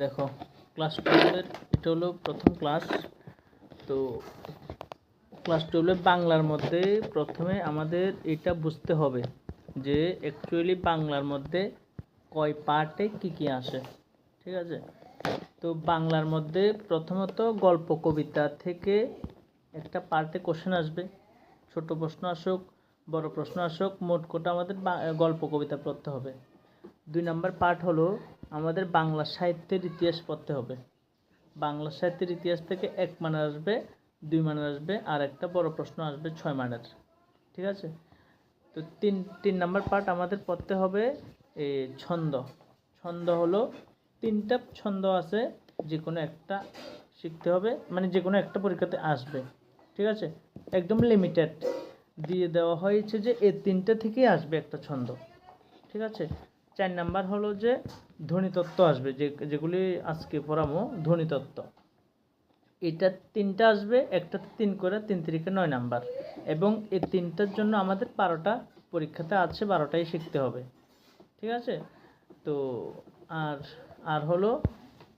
দেখো ক্লাস টুয়েলভের এটা হলো প্রথম ক্লাস তো ক্লাস টুয়েলভে বাংলার মধ্যে প্রথমে আমাদের এটা বুঝতে হবে যে অ্যাকচুয়ালি বাংলার মধ্যে কয় পার্টে কী কী আসে, ঠিক আছে? তো বাংলার মধ্যে প্রথমত গল্প কবিতা থেকে একটা পার্টে কোশ্চেন আসবে। ছোট প্রশ্ন আসুক, বড় প্রশ্ন আসুক, মোট কোটা আমাদের গল্প কবিতা পড়তে হবে। দুই নাম্বার পার্ট হলো আমাদের বাংলা সাহিত্যের ইতিহাস পড়তে হবে। বাংলা সাহিত্যের ইতিহাস থেকে এক মানের আসবে, দুই মানের আসবে, আর একটা বড় প্রশ্ন আসবে, ছয় মানের। ঠিক আছে? তো তিন তিন নাম্বার পার্ট আমাদের পড়তে হবে ছন্দ। ছন্দ হলো তিনটা ছন্দ আছে যে কোনো একটা শিখতে হবে মানে যে কোনো একটা পরীক্ষাতে আসবে। ঠিক আছে? একদম লিমিটেড দিয়ে দেওয়া হয়েছে যে এই তিনটে থেকেই আসবে একটা ছন্দ। ঠিক আছে? চার নাম্বার হলো যে ধ্বনিতত্ত্ব আসবে, যে যেগুলি আজকে পড়াবো ধ্বনিতত্ত্ব। এটা তিনটা আসবে, একটা তিন করে তিন তিরিকে নয় নাম্বার। এবং এই তিনটার জন্য আমাদের বারোটা পরীক্ষাতে আছে, বারোটাই শিখতে হবে। ঠিক আছে? তো আর আর হলো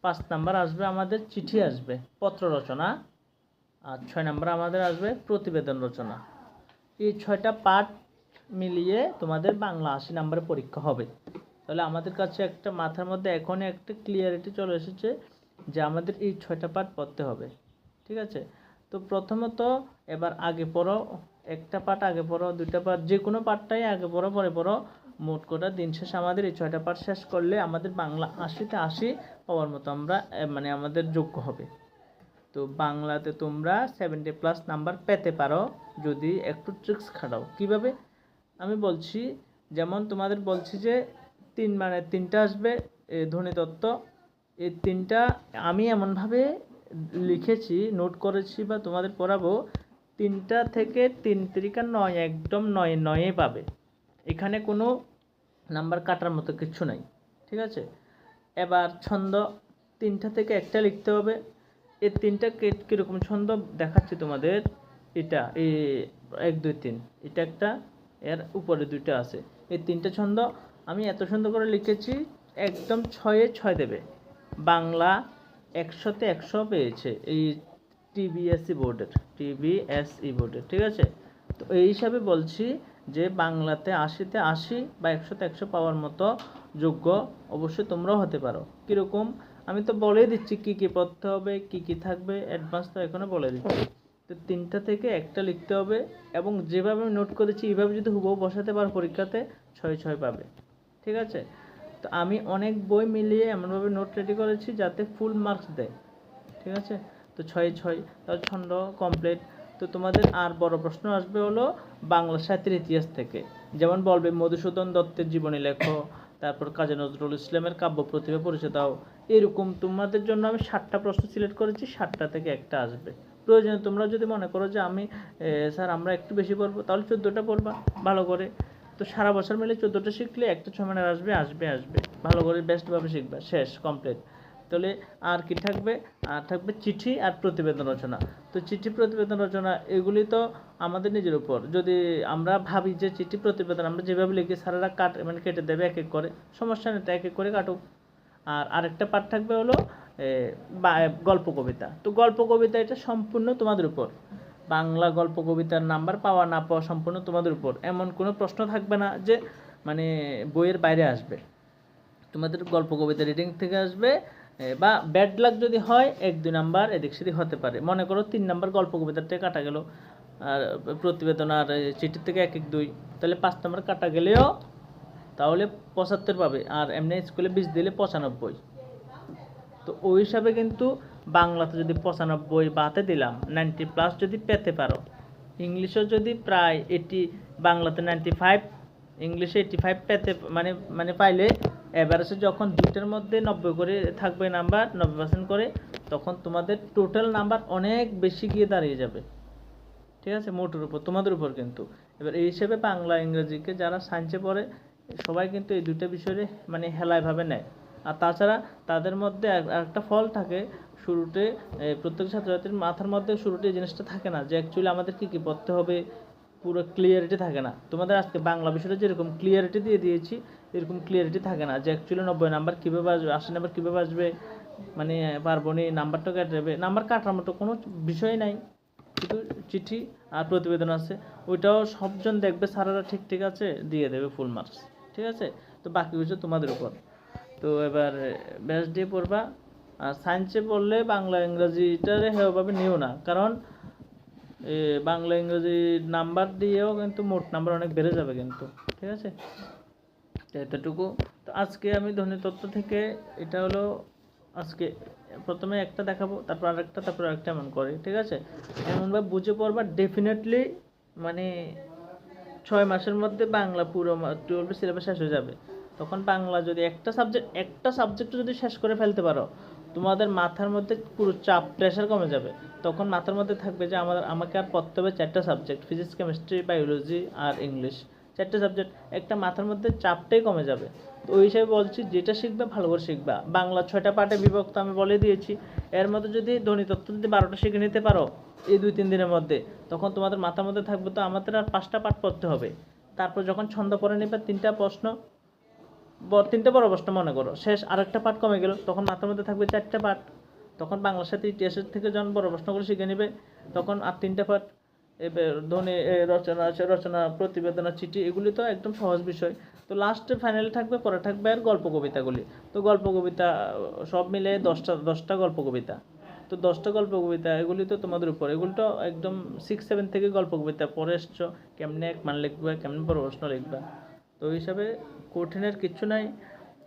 পাঁচ নাম্বার আসবে, আমাদের চিঠি আসবে, পত্র রচনা। আর ছয় নাম্বার আমাদের আসবে প্রতিবেদন রচনা। এই ছয়টা পার্ট মিলিয়ে তোমাদের বাংলা আশি নাম্বারের পরীক্ষা হবে। তাহলে আমাদের কাছে একটা মাথার মধ্যে এখনই একটা ক্লিয়ারিটি চলে এসেছে যে আমাদের এই ছয়টা পার্ট পড়তে হবে, ঠিক আছে? তো প্রথমত এবার আগে পড়ো, একটা পার্ট আগে পড়ো, দুইটা পার্ট যে কোনো পার্টটাই আগে পড়ো, পরে পড়ো। মোট কোটা দিন শেষে আমাদের এই ছয়টা পার্ট শেষ করলে আমাদের বাংলা আশিতে আশি পাওয়ার মতো আমরা মানে আমাদের যোগ্য হবে। তো বাংলাতে তোমরা সেভেন্টি প্লাস নাম্বার পেতে পারো, যদি একটু ট্রিক্স খাটাও। কীভাবে? আমি বলছি, যেমন তোমাদের বলছি যে তিন মানে তিনটা আসবে ধ্বনিতত্ত্ব এই তিনটা আমি এমনভাবে লিখেছি নোট করেছি বা তোমাদের পড়াবো, তিনটা থেকে তিন তিরিকা নয়, একদম নয়, নয়ে পাবে। এখানে কোনো নাম্বার কাটার মতো কিছু নাই, ঠিক আছে? এবার ছন্দ, তিনটা থেকে একটা লিখতে হবে। এই তিনটা কীরকম ছন্দ দেখাচ্ছি তোমাদের? এটা এই এক, দুই, তিন, এটা একটা, এর উপরে দুইটা আছে। এই তিনটা ছন্দ আমি এত সুন্দর করে লিখেছি, একদম ছয়ে ছয় দেবে। বাংলা একশোতে একশো পেয়েছে এই টিবিএসসি বোর্ডের টিবিএসই বোর্ডের ঠিক আছে? তো এই হিসাবে বলছি যে বাংলাতে আশিতে আশি বা একশোতে একশো পাওয়ার মতো যোগ্য অবশ্যই তোমরাও হতে পারো। কীরকম? আমি তো বলেই দিচ্ছি কী কী পড়তে হবে, কী কী থাকবে অ্যাডভান্স তো এখনও বলে দিচ্ছি। তো তিনটা থেকে একটা লিখতে হবে এবং যেভাবে আমি নোট করেছি, এইভাবে যদি হুবহু বসাতে পারো পরীক্ষাতে, ছয় ছয় পাবে। ঠিক আছে? তো আমি অনেক বই মিলিয়ে এমনভাবে নোট রেডি করেছি যাতে ফুল মার্কস দেয়। ঠিক আছে? তো ছয় ছয় তাহলে ছন্দ কমপ্লিট তো তোমাদের আর বড় প্রশ্ন আসবে হলো বাংলা সাহিত্যের ইতিহাস থেকে। যেমন বলবে, মধুসূদন দত্তের জীবনী লেখো, তারপর কাজী নজরুল ইসলামের কাব্য প্রতিভা পরিচয় দাও এরকম তোমাদের জন্য আমি ষাটটা প্রশ্ন সিলেক্ট করেছি ষাটটা থেকে একটা আসবে। প্রয়োজনে তোমরা যদি মনে করো যে আমি স্যার আমরা একটু বেশি পড়ব, তাহলে চোদ্দোটা পড়বা, ভালো করে। তো সারা বছর মিলে চোদ্দোটা শিখলে একটা ছয় মানের আসবে আসবে আসবে। ভালো করে বেস্টভাবে শিখবা, শেষ কমপ্লিট তাহলে আর কি থাকবে? আর থাকবে চিঠি আর প্রতিবেদন রচনা। তো চিঠি, প্রতিবেদন রচনা, এগুলি তো আমাদের নিজের উপর। যদি আমরা ভাবি যে চিঠি, প্রতিবেদন আমরা যেভাবে লিখি সারারা কাট মানে কেটে দেবে এক এক করে। সমস্যা নেই এক এক করে কাটুক। আর আরেকটা পার্ট থাকবে হলো গল্প কবিতা। তো গল্প কবিতা এটা সম্পূর্ণ তোমাদের উপর। বাংলা গল্প কবিতার নাম্বার পাওয়া না পাওয়া সম্পূর্ণ তোমাদের উপর। এমন কোনো প্রশ্ন থাকবে না যে মানে বইয়ের বাইরে আসবে। তোমাদের গল্প কবিতা রিডিং থেকে আসবে বা ব্যাড লাক যদি হয়, এক, দুই নাম্বার এদিক সেদিক হতে পারে। মনে করো তিন নাম্বার গল্প কবিতার থেকে কাটা গেল, আর প্রতিবেদন আর চিঠির থেকে এক এক, দুই। তাহলে পাঁচ নাম্বার কাটা গেলেও তাহলে পঁচাত্তর পাবে, আর এমনি স্কুলে বিশ দিলে পঁচানব্বই। তো ওই হিসাবে কিন্তু বাংলাতে যদি পঁচানব্বই বাতে দিলাম নাইনটি প্লাস যদি পেতে পারো। ইংলিশেও যদি প্রায় এইটি বাংলাতে নাইনটি ফাইভ ইংলিশে এইটি ফাইভ পেতে মানে মানে পাইলে এভারেজে যখন দুইটার মধ্যে নব্বই করে থাকবে নাম্বার নব্বই পার্সেন্ট করে, তখন তোমাদের টোটাল নাম্বার অনেক বেশি গিয়ে দাঁড়িয়ে যাবে। ঠিক আছে? মোটের উপর, তোমাদের উপর কিন্তু। এবার এই হিসেবে বাংলা, ইংরেজিকে যারা সায়েন্সে পড়ে, সবাই কিন্তু এই দুইটা বিষয়ে মানে হেলায়ভাবে নেয়। আর তাছাড়া তাদের মধ্যে এক- একটা ফল থাকে শুরুতে প্রত্যেক ছাত্রছাত্রীর মাথার মধ্যে শুরুতে জিনিসটা থাকে না যে অ্যাকচুয়ালি আমাদের কী কী পড়তে হবে, পুরো ক্লিয়ারিটি থাকে না। তোমাদের আজকে বাংলা বিষয়টা যেরকম ক্লিয়ারিটি দিয়ে দিয়েছি, এরকম ক্লিয়ারিটি থাকে না যে অ্যাকচুয়ালি নব্বই নাম্বার কীভাবে আসবে আশি নাম্বার কীভাবে আসবে মানে পারব নি, নাম্বারটা দেবে, নাম্বার কাটার মতো কোনো বিষয় নাই। শুধু চিঠি আর প্রতিবেদন আছে, ওইটাও সবজন দেখবে, স্যারেরা ঠিক ঠিক আছে, দিয়ে দেবে ফুল মার্কস ঠিক আছে? তো বাকি কিছু তোমাদের উপর। তো এবার ব্যাস দিয়ে পড়বা। আর সায়েন্সে পড়লে বাংলা, ইংরাজিটারে হেভাবে নিও না। কারণ বাংলা, ইংরেজি নাম্বার দিয়েও কিন্তু মোট নাম্বার অনেক বেড়ে যাবে কিন্তু। ঠিক আছে? এতটুকু। তো আজকে আমি ধ্বনিতত্ত্ব থেকে এটা হলো আজকে প্রথমে একটা দেখাবো, তারপর আরেকটা তারপর আরেকটা এমন করে। ঠিক আছে? এমনভাবে বুঝে পড়বা ডেফিনেটলি মানে ছয় মাসের মধ্যে বাংলা পুরো টুয়েলভ সিলেবাস শেষ হয়ে যাবে। তখন বাংলা যদি একটা সাবজেক্ট একটা সাবজেক্ট যদি শেষ করে ফেলতে পারো, তোমাদের মাথার মধ্যে পুরো চাপ প্রেশার কমে যাবে। তখন মাথার মধ্যে থাকবে যে আমাদের, আমাকে আর পড়তে হবে চারটা সাবজেক্ট ফিজিক্স কেমিস্ট্রি বায়োলজি আর ইংলিশ চারটে সাবজেক্ট একটা মাথার মধ্যে চাপটাই কমে যাবে। তো ওই হিসাবে বলছি, যেটা শিখবে ভালো করে শিখবা। বাংলা ছয়টা পার্টে বিভক্ত আমি বলে দিয়েছি। এর মধ্যে যদি ধ্বনিতত্ত্ব যদি বারোটা শিখে নিতে পারো, এই দুই তিন দিনের মধ্যে, তখন তোমাদের মাথার মধ্যে থাকবে তো আমাদের আর পাঁচটা পাঠ পড়তে হবে। তারপর যখন ছন্দ পড়ে নেবে তিনটা প্রশ্ন তিনটা বড় প্রশ্ন মনে করো। শেষ আরেকটা পাঠ কমে গেল তখন মাথার মধ্যে থাকবে চারটা পাঠ। তখন বাংলার সাথে ইতিহাসের থেকে যখন বড় প্রশ্নগুলো শিখে নেবে তখন আর তিনটা ধ্বনি এ, রচনা রচনা প্রতিবেদনা চিঠি এগুলি তো একদম সহজ বিষয়। তো লাস্টে ফাইনালে থাকবে পরে থাকবে আর গল্প কবিতাগুলি। তো গল্প কবিতা সব মিলে দশটা দশটা গল্প কবিতা। তো দশটা গল্প কবিতা এগুলি তো তোমাদের উপর। এগুলি তো একদম সিক্স সেভেন থেকে গল্প কবিতা। পরে এসছো কেমনে এক মান লিখবে কেমনে বড় প্রশ্ন লিখবা? তো ওই হিসাবে কঠিনের কিচ্ছু নাই।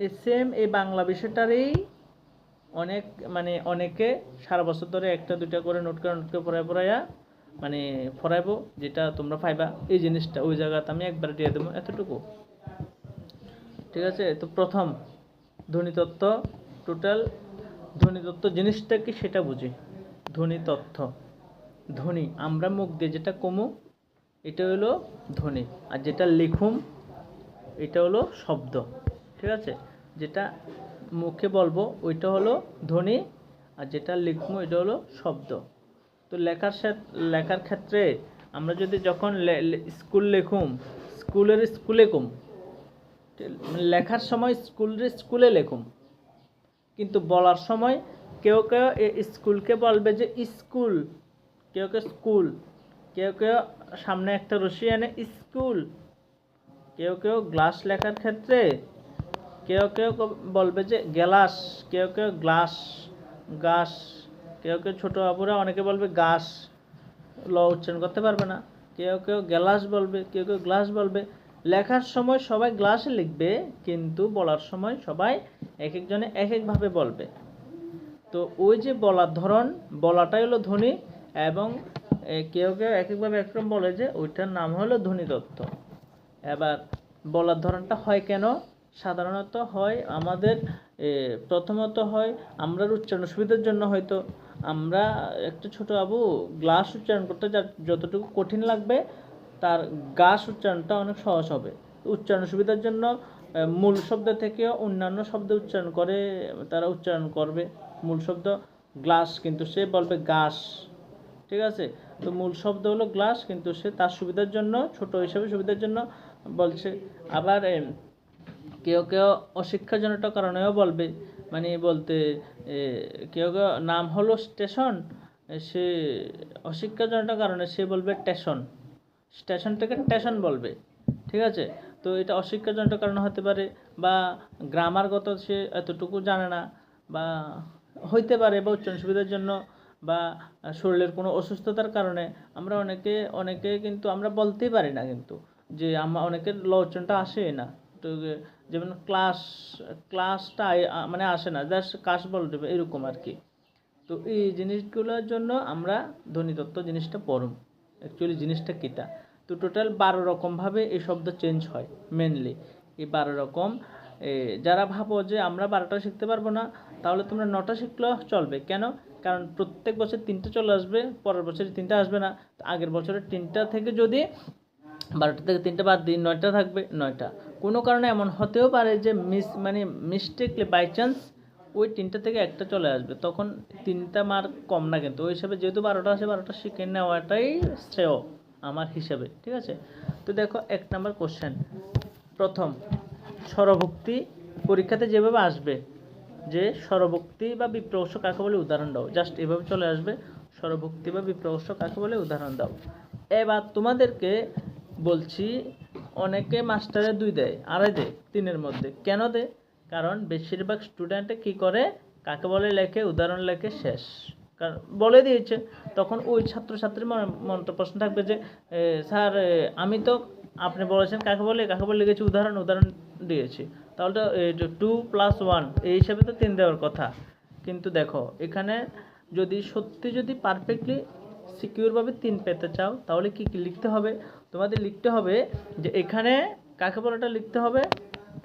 এই সেম এই বাংলা বিষয়টারই অনেক মানে অনেকে সারা বছর ধরে একটা, দুইটা করে নোট করে নোট করে পড়ায় পড়াইয়া মানে পড়াইবো, যেটা তোমরা পাইবা। এই জিনিসটা ওই জায়গাতে আমি একবার দিয়ে দেবো এতটুকু। ঠিক আছে? তো প্রথম ধ্বনিতত্ত্ব টোটাল ধ্বনিতত্ত্ব জিনিসটা কি সেটা বুঝি। ধ্বনিতত্ত্ব ধ্বনি, আমরা মুখ দিয়ে যেটা কমু, এটা হলো ধ্বনি। আর যেটা লিখুম এটা হলো শব্দ, ঠিক আছে? যেটা মুখে বলব, ওইটা হলো ধ্বনি, আর যেটা লিখব এটা হলো শব্দ। তো লেখার লেখার ক্ষেত্রে আমরা যদি যখন স্কুল লেখুম, স্কুলের স্কুলে কম লেখার সময় স্কুলের স্কুলে লেখুম। কিন্তু বলার সময় কেউ কেউ স্কুলকে বলবে যে স্কুল, কেউ কেউ স্কুল, কেউ কেউ সামনে একটা রশি এনে স্কুল। কেউ কেউ গ্লাস লেখার ক্ষেত্রে কেউ কেউ বলবে যে গ্যালাস কেউ কেউ গ্লাস গাছ কেউ কেউ ছোটো বাবুরা অনেকে বলবে গাছ ল উচ্চারণ করতে পারবে না। কেউ কেউ গ্লাস বলবে, কেউ কেউ গ্লাস বলবে। লেখার সময় সবাই গ্লাসে লিখবে, কিন্তু বলার সময় সবাই এক একজনে এক একভাবে বলবে। তো ওই যে বলার ধরন, বলাটাই হলো ধ্বনি এবং কেউ কেউ এক একভাবে একরকম বলে যে ওইটার নাম হলো ধ্বনি তত্ত্ব। এবার বলার ধরনটা হয় কেন? সাধারণত হয় আমাদের প্রথমত হয় আমরা উচ্চারণ সুবিধার জন্য হয়তো আমরা একটা ছোট আবু গ্লাস উচ্চারণ করতে যা যতটুকু কঠিন লাগবে, তার গাছ উচ্চারণটা অনেক সহজ হবে। উচ্চারণ সুবিধার জন্য মূল শব্দ থেকে অন্যান্য শব্দ উচ্চারণ করে তারা উচ্চারণ করবে। মূল শব্দ গ্লাস, কিন্তু সে বলবে গাছ ঠিক আছে? তো মূল শব্দ হলো গ্লাস, কিন্তু সে তার সুবিধার জন্য, ছোট হিসাবে সুবিধার জন্য বলছে, আবার কেউ কেউ অশিক্ষাজনিত কারণেও বলবে মানে বলতে কেউ কেউ নাম হলো স্টেশন সে অশিক্ষাজনিত কারণে সে বলবে স্টেশন স্টেশন থেকে স্টেশন বলবে, ঠিক আছে? তো এটা অশিক্ষাজনিত কারণে হতে পারে বা গ্রামারগত সে এতটুকু জানে না বা হইতে পারে বা উচ্চারণ সুবিধার জন্য বা শরীরের কোনো অসুস্থতার কারণে, আমরা অনেকে অনেকে কিন্তু আমরা বলতেই পারি না কিন্তু। যে আমার অনেকের ল উচ্চারণটা আসে না। তো যেমন ক্লাস ক্লাসটা মানে আসে না জাস্ট বলতে হবে এরকম আর কি তো এই জিনিসগুলোর জন্য আমরা ধ্বনিতত্ত্ব জিনিসটা পড়ুম অ্যাকচুয়ালি জিনিসটা কীটা? তো টোটাল বারো রকমভাবে এই শব্দ চেঞ্জ হয় মেনলি এই বারো রকম যারা ভাবো যে আমরা বারোটা শিখতে পারব না, তাহলে তোমরা নটা শিখলেও চলবে। কেন? কারণ প্রত্যেক বছর তিনটে চলে আসবে, পরের বছর তিনটা আসবে না। আগের বছরের তিনটা থেকে যদি বারোটা থেকে তিনটা বাদ দিই নয়টা থাকবে, নয়টা। কোনো কারণে এমন হতেও পারে যে মিস মানে মিস্টেকলি বাই চান্স ওই তিনটা থেকে একটা চলে আসবে। তখন তিনটা মার্ক কম না কিন্তু। ওই হিসাবে যেহেতু বারোটা আছে বারোটা শিখে নেওয়াটাই শ্রেয় আমার হিসাবে, ঠিক আছে? তো দেখো, এক নাম্বার কোশ্চেন প্রথম, স্বরভুক্তি পরীক্ষাতে যেভাবে আসবে, যে স্বরভক্তি বা বিপ্রবশ কাকে বলে উদাহরণ দাও। জাস্ট এভাবে চলে আসবে, স্বরভক্তি বা বিপ্রবশ কাকে বলে উদাহরণ দাও। এবার তোমাদেরকে বলছি, অনেকে মাস্টারে দুই দেয়, আড়াই দেয়, তিনের মধ্যে। কেন দেয়? কারণ বেশিরভাগ স্টুডেন্টে কি করে? কাকে বলে লেখে, উদাহরণ লেখে, শেষ। কারণ বলে দিয়েছে। তখন ওই ছাত্রছাত্রীর মনে তো প্রশ্ন থাকবে যে স্যার আমি তো, আপনি বলেছেন কাকে বলে কাকে বলে লিখেছি, উদাহরণ উদাহরণ দিয়েছি। তাহলে তো টু প্লাস ওয়ান এই হিসাবে তো তিন দেওয়ার কথা। কিন্তু দেখো, এখানে যদি সত্যি যদি পারফেক্টলি সিকিউরভাবে তিন পেতে চাও, তাহলে কি কি লিখতে হবে? তোমাদের লিখতে হবে যে এখানে কাকে বলাটা লিখতে হবে?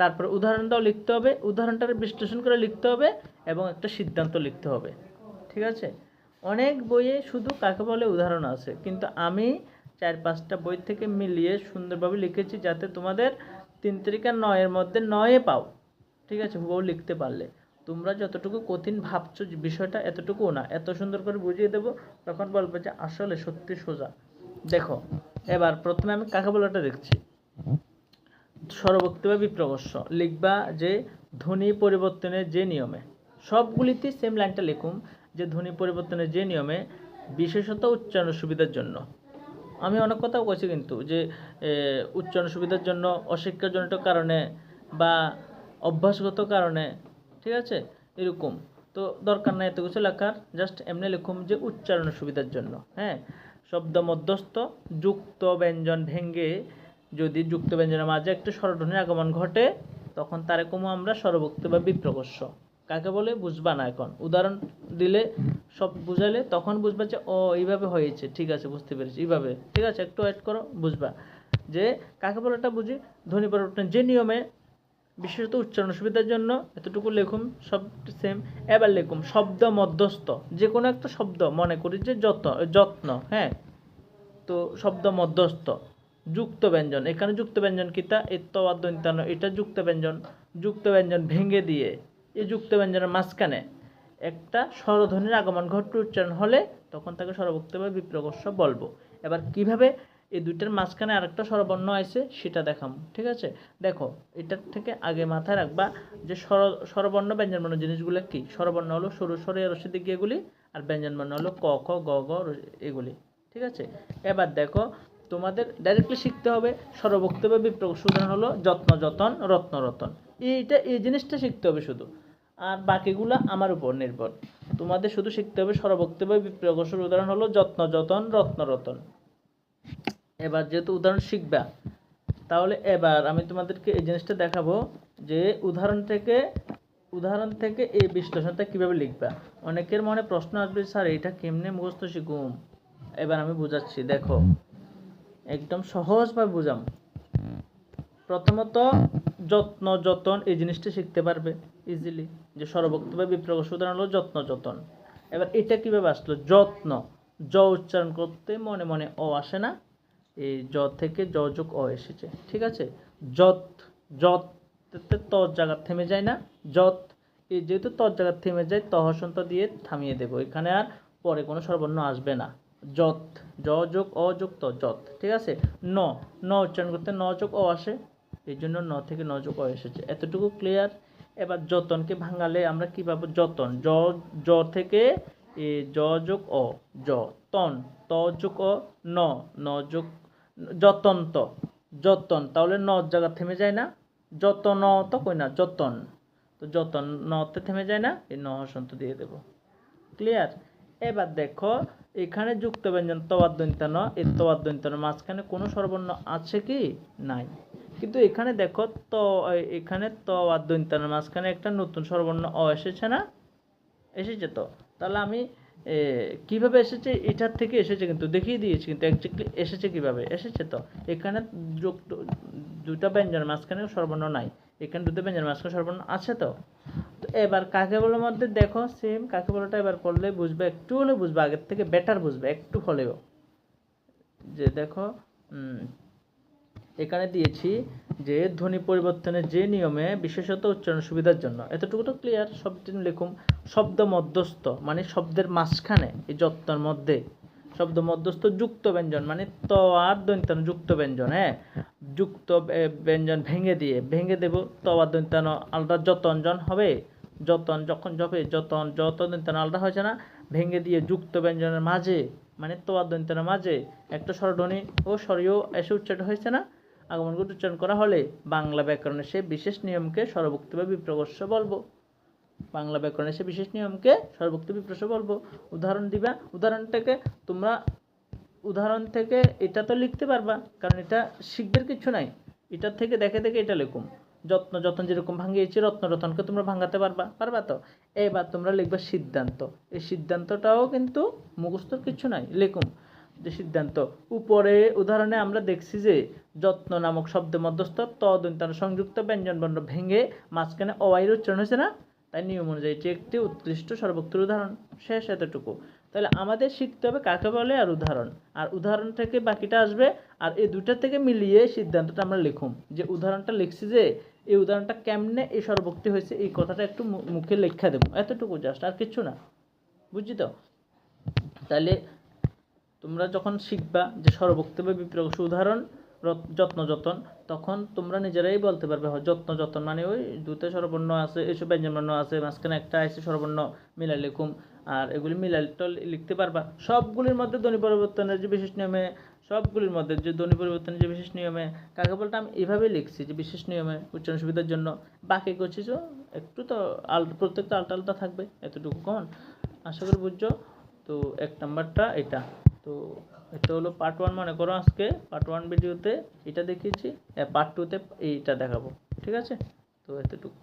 তারপর উদাহরণটাও লিখতে হবে, উদাহরণটার বিশ্লেষণ করে লিখতে হবে এবং একটা সিদ্ধান্ত লিখতে হবে। ঠিক আছে? অনেক বইয়ে শুধু কাকে বলে উদাহরণ আছে, কিন্তু আমি চার পাঁচটা বই থেকে মিলিয়ে সুন্দরভাবে লিখেছি যাতে তোমাদের তিন তারিখের নয়ের মধ্যে নয়ে পাও। ঠিক আছে? হুবহু লিখতে পারলে। তোমরা যতটুকু কঠিন ভাবছ বিষয়টা এতটুকু না, এত সুন্দর করে বুঝিয়ে দেবো, তখন বলবে যে আসলে সত্যি সোজা। দেখো এবার প্রথমে আমি কাকে বলাটা দেখছি। স্বরভক্তি বা বিপ্রবশ্য লিখবা যে ধ্বনি পরিবর্তনের যে নিয়মে সবগুলিতে সেম লাইনটা লিখুম যে ধ্বনি পরিবর্তনের যে নিয়মে বিশেষত উচ্চারণ সুবিধার জন্য। আমি অনেক কথাও কইছি কিন্তু যে উচ্চারণ সুবিধার জন্য অশিক্ষাজনিত কারণে বা অভ্যাসগত কারণে ঠিক আছে? এরকম। তো দরকার নাই এত কিছু লেখার জাস্ট এমনি লিখুম যে উচ্চারণ সুবিধার জন্য হ্যাঁ? শব্দ মধ্যস্থ যুক্ত ব্যঞ্জন ভেঙ্গে যদি যুক্ত ব্যঞ্জনের মাঝে একটু স্বরধ্বনির আগমন ঘটে, তখন তারে কমু আমরা স্বরভক্তি বা বিপ্রকর্ষ। কাকে বলে? বুঝবা না এখন। উদাহরণ দিলে সব বুঝালে তখন বুঝবা যে, ও, এইভাবে হয়েছে। ঠিক আছে, বুঝতে পেরেছি। এইভাবে। ঠিক আছে, একটু ওয়েট করো, বুঝবা। যে, কাকে বলে এটা বুঝি? ধ্বনি পরিবর্তন যে নিয়মে বিশেষত উচ্চারণ সুবিধার জন্য এতটুকু লেখুম, সব সেম এবার লেখুম, শব্দ মধ্যস্থ। যে কোনো একটা শব্দ মনে করি যে যত, যত্ন হ্যাঁ? তো শব্দ মধ্যস্থ। যুক্ত ব্যঞ্জন। এখানে যুক্ত ব্যঞ্জন কিতা এত্তবাদ্যন্তান এটা যুক্ত ব্যঞ্জন। যুক্ত ব্যঞ্জন ভেঙে দিয়ে এই যুক্ত ব্যঞ্জনের মাঝখানে একটা স্বরধ্বনির আগমন ঘটে উচ্চারণ হলে তখন তাকে স্বরভক্ত বা বিপ্রকর্ষ বলব। এবার কীভাবে এই দুইটার মাঝখানে আরেকটা স্বরবর্ণ আছে, সেটা দেখাম, ঠিক আছে? দেখো, এটার থেকে আগে মাথায় রাখবা যে স্বর, স্বরবর্ণ ব্যঞ্জনবর্ণ জিনিসগুলো কি? স্বরবর্ণ হলো সরু সরে দিকে এগুলি, আর ব্যঞ্জনবর্ণ হলো ক, খ, গ গ এগুলি, ঠিক আছে? এবার দেখো, তোমাদের ডাইরেক্টলি শিখতে হবে স্বরভক্তি বা বিপ্রকর্ষ উদাহরণ হলো যত্ন, যতন, রত্ন, রতন। এইটা, এই জিনিসটা শিখতে হবে শুধু। আর বাকিগুলো আমার উপর নির্ভর। তোমাদের শুধু শিখতে হবে স্বরভক্তি বা বিপ্রকর্ষের উদাহরণ হলো যত্ন, যতন, রত্ন, রতন। এবার যেহেতু উদাহরণ শিখবা, তাহলে এবার আমি তোমাদেরকে এই জিনিসটা দেখাবো যে উদাহরণ থেকে উদাহরণ থেকে এই বিশ্লেষণটা কীভাবে লিখবা। অনেকের মনে প্রশ্ন আসবে, স্যার, এটা কেমনে মুখস্থ শিখুম? এবার আমি বুঝাচ্ছি, দেখো, একদম সহজভাবে বুঝাম। প্রথমত, যত্ন, যতন, এই জিনিসটা শিখতে পারবে ইজিলি যে সর্বক্ত বা বিপ্রকাশ উদাহরণ হলো যত্ন, যতন। এবার এটা কীভাবে আসলো? যত্ন, জ উচ্চারণ করতে মনে মনে অ আসে না এই জ থেকে জ যোগ অ এসেছে, ঠিক আছে? যত যত, ত জায়গা থেমে যায় না, যত এই যেহেতু তর জায়গা থেমে যায় তহসন্ত দিয়ে থামিয়ে দেবো, এখানে আর পরে কোনো সর্বর্ণ আসবে না। যত জ যোগ, অ যোগ, ত, যত, ঠিক আছে? ন ন উচ্চারণ করতে ন যোগ অ আসে, এই জন্য ন থেকে ন যোগ অ এসেছে। এতটুকু ক্লিয়ার এবার যতনকে ভাঙালে আমরা কি পাবো? যতন জ জ থেকে, এ জ যোগ অ জ তন, ত যোগ অ, ন ন যোগ যতন ত যতন, তাহলে ন জায়গা থেমে যায় না, যতন তো কই না, যতন। তো যতন নতে থেমে যায় না, এই ন হসন্ত দিয়ে দেবো। ক্লিয়ার এবার দেখো, এখানে যুক্ত ব্যঞ্জন তবাদ্যন্তন এই তবাদ্যন্তনের মাঝখানে কোনো সর্বর্ণ আছে কি? নাই। কিন্তু এখানে দেখো, ত, এখানে তবাদ্যন্তনের মাঝখানে একটা নতুন সর্বর্ণ অ এসেছে না? এসেছে তো। তাহলে আমি কীভাবে এসেছে? এটার থেকে এসেছে কিন্তু, দেখিয়ে দিয়েছি কিন্তু একজাক্টলি এসেছে কীভাবে? এসেছে তো। এখানে দুটা ব্যঞ্জনের মাঝখানে সর্বর্ণ নাই। এখানে দুটো ব্যঞ্জনের মাঝখানে সর্বর্ণ আছে তো। তো এবার কাকে বলার মধ্যে? দেখো সেম কাকে বলাটা এবার করলে বুঝবে, একটু হলেও বুঝবে, আগের থেকে বেটার বুঝবে, একটু হলেও। যে দেখো এখানে দিয়েছি যে ধ্বনি পরিবর্তনের যে নিয়মে বিশেষত উচ্চারণ সুবিধার জন্য। এতটুকু তো ক্লিয়ার শব্দ লিখুন। শব্দ মধ্যস্থ মানে শব্দের মাঝখানে, এই যত্নর মধ্যে। শব্দ মধ্যস্থ যুক্ত ব্যঞ্জন মানে ত আর দন্তান যুক্ত ব্যঞ্জন হ্যাঁ? যুক্ত ব্যঞ্জন ভেঙে দিয়ে, ভেঙে দেব, ত আর দন্তান আলাদা যতঞ্জন হবে, যতন যখন জপে যতন যত দন্তান আলাদা হয়েছে না, ভেঙে দিয়ে যুক্ত ব্যঞ্জনের মাঝে মানে তোয়ার দন্তানের মাঝে, একটা স্বরধ্বনি ও স্বরীয় এসে উচ্চারণ হয়েছে না আগমন করে উচ্চারণ করা হলে বাংলা ব্যাকরণের সে বিশেষ নিয়মকে স্বরভুক্তি বা বিপ্রকর্ষ বলব। বাংলা ব্যাকরণের সে বিশেষ নিয়মকে সর্বোক্ত বিপ্রস বলব। উদাহরণ দিবা। উদাহরণটাকে তোমরা, উদাহরণ থেকে এটা তো লিখতে পারবা, কারণ এটা শিখদের কিছু নাই। এটার থেকে দেখে দেখে এটা লিখুম। যত্ন যত্ন যেরকম ভাঙিয়েছি, রত্ন, রতনকে তোমরা ভাঙাতে পারবা। পারবা তো? এবার তোমরা লিখবা সিদ্ধান্ত। এই সিদ্ধান্তটাও কিন্তু মুখস্থর কিছু নাই, লিখুম। যে সিদ্ধান্ত। উপরে উদাহরণে আমরা দেখছি যে যত্ন নামক শব্দ মধ্যস্থ ত দন্তান সংযুক্ত ব্যঞ্জন বর্ণ ভেঙে মাঝখানে অবাইর উচ্চারণ হয়েছে না? তাই নিয়ম অনুযায়ী এটি একটি উৎকৃষ্ট সর্বোক্তর উদাহরণ। শেষ এতটুকু। তাহলে আমাদের শিখতে হবে কাকে বলে আর উদাহরণ। আর উদাহরণ থেকে বাকিটা আসবে। আর এই দুটা থেকে মিলিয়ে সিদ্ধান্তটা আমরা লিখুম। যে উদাহরণটা লিখছি যে এই উদাহরণটা কেমনে এই সর্বোক্তি হয়েছে, এই কথাটা একটু মুখে লেখা দেবো। এতটুকু জাস্ট আর কিছু না। বুঝছি তো? তাহলে তোমরা যখন শিখবা যে সর্বোক্তি বা বিপ্রকশ উদাহরণ যত্ন যতন, তখন তোমরা নিজেরাই বলতে পারবে যত্ন যতন মানে ওই দুটো সর্বর্ণ আছে এইসব ব্যঞ্জনবর্ণ আছে, মাঝখানে একটা আছে সর্বর্ণ লিখুম, আর এগুলি তো লিখতে পারবা। সবগুলির মধ্যে ধ্বনি পরিবর্তনের যে বিশেষ নিয়মে, সবগুলির মধ্যে যে ধ্বনি পরিবর্তনের যে বিশেষ নিয়মে কাকে বলতে আমি এইভাবেই লিখছি যে বিশেষ নিয়মে উচ্চারণ সুবিধার জন্য। বাকি করছি তো একটু তো আল প্রত্যেকটা আলটা আলটা থাকবে, এতটুকু কমন আশা করি বুঝছ? তো এক নাম্বারটা এটা। তো এটা হলো পার্ট ওয়ান মনে করো আজকে। পার্ট ওয়ান ভিডিওতে এটা দেখিয়েছি পার্ট টুতে এইটা দেখাবো, ঠিক আছে? তো এতটুকু।